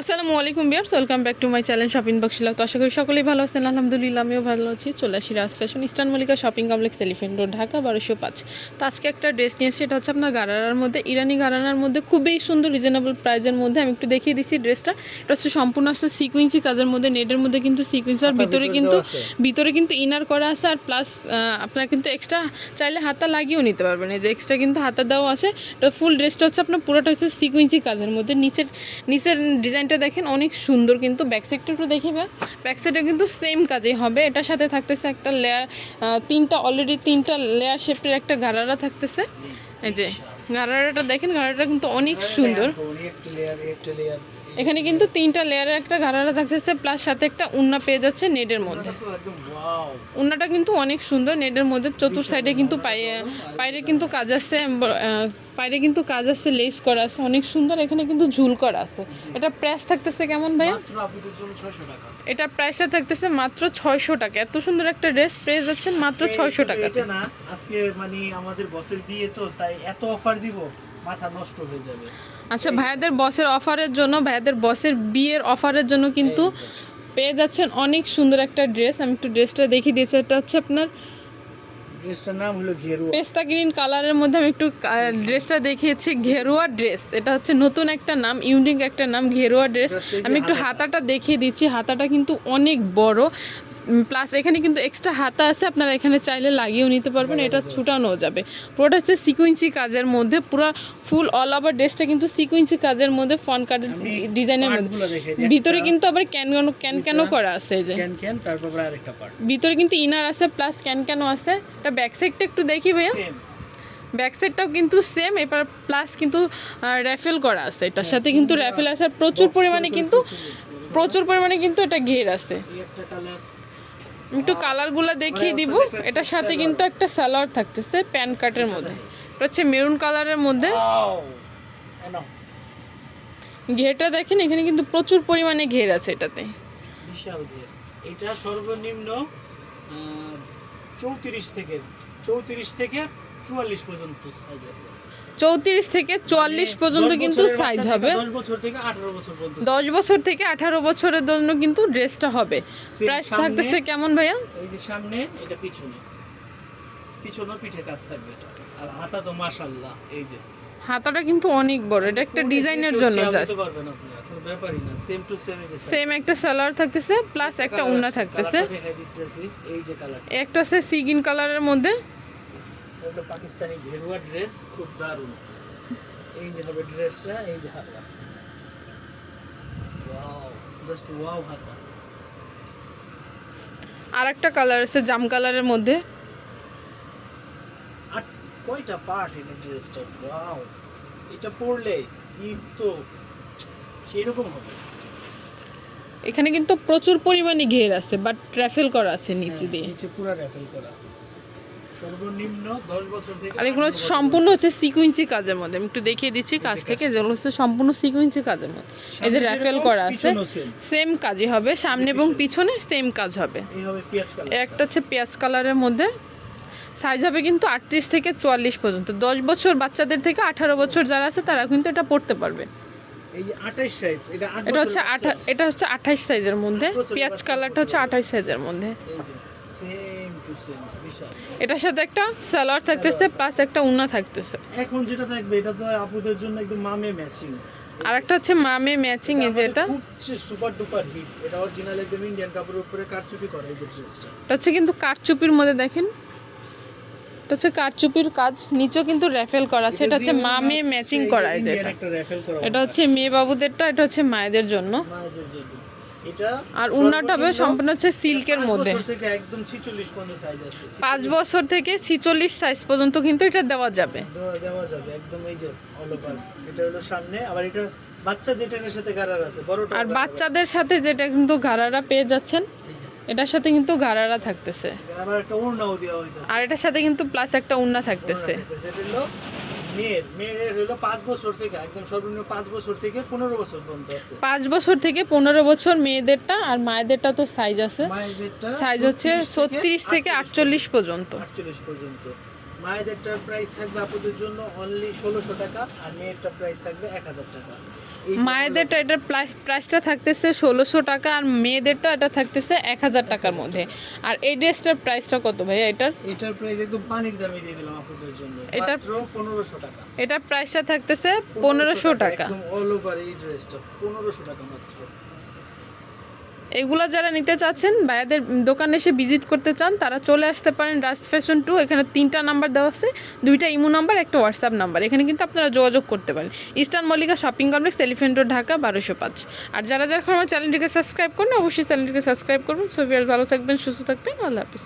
আসসালামু আলাইকুম বিয়ার্স welcome back to my channel shopping বক্সিলা তো আশা করি সকলেই ভালো আছেন। আলহামদুলিল্লাহ আমিও ভালো আছি। চলে আসি Raj Fashion Eastern Mallika Shopping Complex Elephant Road Dhaka বারোশো পাঁচ। তো আজকে একটা ড্রেস নিয়ে এটা হচ্ছে আপনার গারারার মধ্যে ইরানি গারানার মধ্যে খুবই সুন্দর রিজনেবল প্রাইজের মধ্যে। আমি একটু দেখিয়ে দিচ্ছি ড্রেসটা। এটা হচ্ছে সম্পূর্ণ আসছে সিকুয়েন্সি কাজের মধ্যে নেটের মধ্যে কিন্তু সিকুয়েন্সি আর ভিতরে কিন্তু ভিতরে কিন্তু ইনার করা আছে আর প্লাস আপনার কিন্তু এক্সট্রা চাইলে হাতা লাগিয়েও নিতে পারবেন। এই যে এক্সট্রা কিন্তু হাতা দেওয়া আছে। এটা ফুল ড্রেসটা হচ্ছে আপনার পুরোটা হচ্ছে সিকুয়েন্সি কাজের মধ্যে। নিচের নিচের ডিজাইনটা দেখেন, অনেক সুন্দর কিন্তু ব্যাক সাইডটা একটু দেখিবে ব্যাক সাইডে কিন্তু সেম কাজেই হবে। এটার সাথে থাকতেছে একটা লেয়ার তিনটা অলরেডি তিনটা লেয়ার শেপের একটা গারারা থাকতেছে। এই যে, গারারাটা দেখেন, গারারাটা কিন্তু অনেক সুন্দর। এখানে কিন্তু তিনটা লেয়ারের একটা গারারা থাকতেছে প্লাস সাথে একটা উন্না পেয়ে যাচ্ছে নেটের মধ্যে। উন্নাটা কিন্তু অনেক সুন্দর নেটের মধ্যে চতুর সাইডে কিন্তু পায়ে পায়ে কিন্তু কাজ আছে পায়ে কিন্তু কাজ আছে লেস করা আছে অনেক সুন্দর এখানে কিন্তু ঝুল করা আছে। এটা প্রাইস থাকতেছে কেমন ভাইয়া? মাত্র আপনাদের জন্য 600 টাকা। এটা প্রাইসটা থাকতেছে মাত্র ছয়শো টাকা। এত সুন্দর একটা ড্রেস পেয়ে যাচ্ছেন মাত্র ছয়শো টাকা না আজকে মানে আমাদের বসের বিয়ে তো তাই এত অফার দিব মাথা নষ্ট হয়ে যাবে। আচ্ছা ভাইয়াদের বসের অফারের জন্য ভাইয়াদের বসের বিয়ের অফারের জন্য কিন্তু পেয়ে যাচ্ছেন অনেক সুন্দর একটা ড্রেস। আমি একটু ড্রেসটা দেখিয়ে দিয়েছি এটা হচ্ছে আপনার ড্রেসটার নাম হলো ঘেরু পেস্তা গ্রিন কালারের মধ্যে আমি একটু ড্রেসটা দেখিয়েছি ঘেরুয়া ড্রেস। এটা হচ্ছে নতুন একটা নাম ইউনিক একটা নাম ঘেরুয়া ড্রেস। আমি একটু হাতাটা দেখিয়ে দিচ্ছি হাতাটা কিন্তু অনেক বড়। প্লাস এখানে কিন্তু এক্সট্রা হাতা আছে আপনারা এখানে চাইলে লাগিয়েও নিতে পারবেন এটা ছুটানো যাবে। পুরোটা হচ্ছে সিকুয়েন্সি কাজের মধ্যে পুরো ফুল অল ওভার ড্রেসটা কিন্তু সিকুয়েন্সি কাজের মধ্যে ফন কার্ডের ডিজাইনের মধ্যে। ভিতরে কিন্তু আবার ক্যান ক্যান ক্যান করা আছে যে। ভিতরে কিন্তু ইনার আছে প্লাস ক্যান ক্যান আছে। এটা ব্যাক সাইডটা একটু দেখি ভাইয়া। ব্যাক সাইডটাও কিন্তু সেম এবার প্লাস কিন্তু র্যাফেল করা আছে। এটার সাথে কিন্তু র্যাফেল আছে প্রচুর পরিমাণে কিন্তু প্রচুর। পরিমাণে কিন্তু এটা ঘের আছে। একটা কালার একটু কালারগুলো দেখিয়ে দিব। এটার সাথে কিন্তু একটা সালোয়ার থাকতেছে প্যান কাটের মধ্যে। এটা হচ্ছে মেরুন কালারের মধ্যে। ঘেরটা দেখেন, এখানে কিন্তু প্রচুর পরিমাণে ঘের আছে এটাতে। এটা সর্বনিম্ন চৌত্রিশ থেকে চৌত্রিশ থেকে চুয়াল্লিশ পর্যন্ত সাইজ আছে। চৌত্রিশ থেকে চুয়াল্লিশ পর্যন্ত কিন্তু সাইজ হবে। দশ বছর থেকে আঠারো বছরের জন্য কিন্তু ড্রেসটা হবে। প্রাইস থাকতেছে কেমন ভাইয়া? এই যে সামনে এটা পিছনে। পিছনে পিঠে কাজ থাকবে এটা। আর হাতা তো মাশাআল্লাহ এই যে। হাতাটা কিন্তু অনেক বড় এটা একটা ডিজাইনের জন্য জাস্ট সেম একটা সালোয়ার থাকতেছে প্লাস একটা উন্না থাকতেছে। একটা হচ্ছে সিগিন কালারের মধ্যে। এটা পাকিস্তানি ঘেরুয়া ড্রেস খুব দারুণ। এই যে হবে ড্রেসটা এই যে হাতা। ওয়াও জাস্ট ওয়াও হাতা। আর একটা কালার আছে জাম কালারের মধ্যে। আর কয়টা পার্ট এই ড্রেসটা ওয়াও এটা পরলে ঈদ তো সেরকম হবে। এখানে কিন্তু প্রচুর পরিমাণে ঘের আছে বাট ট্রাফেল করা আছে নিচে দিয়ে। নিচে পুরো র্যাফেল করা। সর্বনিম্ন 10 বছর থেকে আর এগুলো হচ্ছে সম্পূর্ণ হচ্ছে সিকুয়েন্সি কাজের মধ্যে। আমি একটু দেখিয়ে দিচ্ছি কাজ থেকে যেগুলো হচ্ছে সম্পূর্ণ সিকুয়েন্সি কাজের মধ্যে। এই যে র্যাফেল করা আছে সেম। কাজই হবে সামনে এবং পিছনে সেম কাজ হবে। একটা হচ্ছে পেঁয়াজ কালারের মধ্যে। সাইজ হবে কিন্তু আটত্রিশ থেকে চুয়াল্লিশ পর্যন্ত। দশ বছর বাচ্চাদের থেকে আঠারো বছর যারা আছে তারা কিন্তু এটা পড়তে পারবে। এই যে 28 সাইজ এটা এটা হচ্ছে আঠা এটা হচ্ছে আঠাশ সাইজের মধ্যে। পেঁয়াজ কালারটা হচ্ছে আঠাশ সাইজের মধ্যে। এটার সাথে একটা সালোয়ার থাকতেছে প্লাস একটা উন্না থাকতেছে। এখন যেটা থাকবে এটা তো আপুদের জন্য একদম মামে ম্যাচিং আর একটা হচ্ছে মামে ম্যাচিং এই যে এটা। খুব সুপার ডুপার হিট এটা অরিজিনাল একদম ইন্ডিয়ান কাপড়ের উপরে কারচুপি করে এই যে ড্রেসটা এটা হচ্ছে কিন্তু কাঠচুপির মধ্যে দেখেন। এটা হচ্ছে কাঠচুপির কাজ নিচেও কিন্তু র্যাফেল করা আছে। এটা হচ্ছে মামে ম্যাচিং করা এই যে এটা। একটা র্যাফেল করা এটা হচ্ছে। মেয়ে বাবুদেরটা এটা হচ্ছে মায়েদের জন্য। মায়েদের জন্য। এটা আর উন্নাটা হবে সম্পূর্ণ হচ্ছে সিল্কের মধ্যে। থেকে একদম 46 পর্যন্ত সাইজ আছে। পাঁচ বছর থেকে ছিচল্লিশ সাইজ পর্যন্ত কিন্তু এটা দেওয়া যাবে। দেওয়া যাবে একদম এই যে অল ওভার এটা হলো সামনে আবার এটা বাচ্চা যেটার সাথে গারার আছে বড়টা আর বাচ্চাদের সাথে যেটা কিন্তু ঘাড়ারা পেয়ে যাচ্ছেন এটার সাথে কিন্তু ঘাড়ারা থাকতেছে। আর এটার সাথে কিন্তু প্লাস একটা উন্না থাকতেছে। মেয়ের মেয়ের হলো পাঁচ বছর থেকে একদম সর্বনিম্ন পাঁচ বছর থেকে পনেরো বছর পর্যন্ত আছে। পাঁচ বছর থেকে পনেরো বছর মেয়েদেরটা আর মায়েদেরটা তো সাইজ আছে। সাইজ হচ্ছে ছত্রিশ থেকে আটচল্লিশ পর্যন্ত। আটচল্লিশ পর্যন্ত। মায়েদেরটার প্রাইস থাকবে আপুদের জন্য অনলি ষোলোশো টাকা আর মেয়েরটার প্রাইস থাকবে এক হাজার টাকা। মায়েদেরটা এটার প্রাইস- প্রাইসটা থাকতেছে ষোলোশো টাকা আর মেয়েদেরটা এটা থাকতেছে এক হাজার টাকার মধ্যে। আর এই ড্রেসটার প্রাইসটা কত ভাইয়া এটার? এটার প্রাইস একদম পানির দামে দিয়ে দিলাম আপুদের জন্য। এটা পনেরোশো টাকা। এটার প্রাইসটা থাকতেছে পনেরোশো টাকা অল ওভার এই ড্রেসটা পনেরোশো টাকা মাত্র। এগুলো যারা নিতে চাচ্ছেন, ভাইয়াদের দোকানে এসে ভিজিট করতে চান, তারা চলে আসতে পারেন রাজ ফ্যাশন টু এখানে তিনটা নাম্বার দেওয়া আছে। দুইটা ইমো নাম্বার একটা হোয়াটসঅ্যাপ নাম্বার এখানে কিন্তু আপনারা যোগাযোগ করতে পারেন। Eastern Mallika Shopping Complex Elephant Road Dhaka বারোশো পাঁচ। আর যারা যারা আমার চ্যানেলটিকে সাবস্ক্রাইব করেন অবশ্যই চ্যানেলটিকে সাবস্ক্রাইব করবেন। সো ভালো থাকবেন, সুস্থ থাকবেন। আল্লাহ হাফিজ।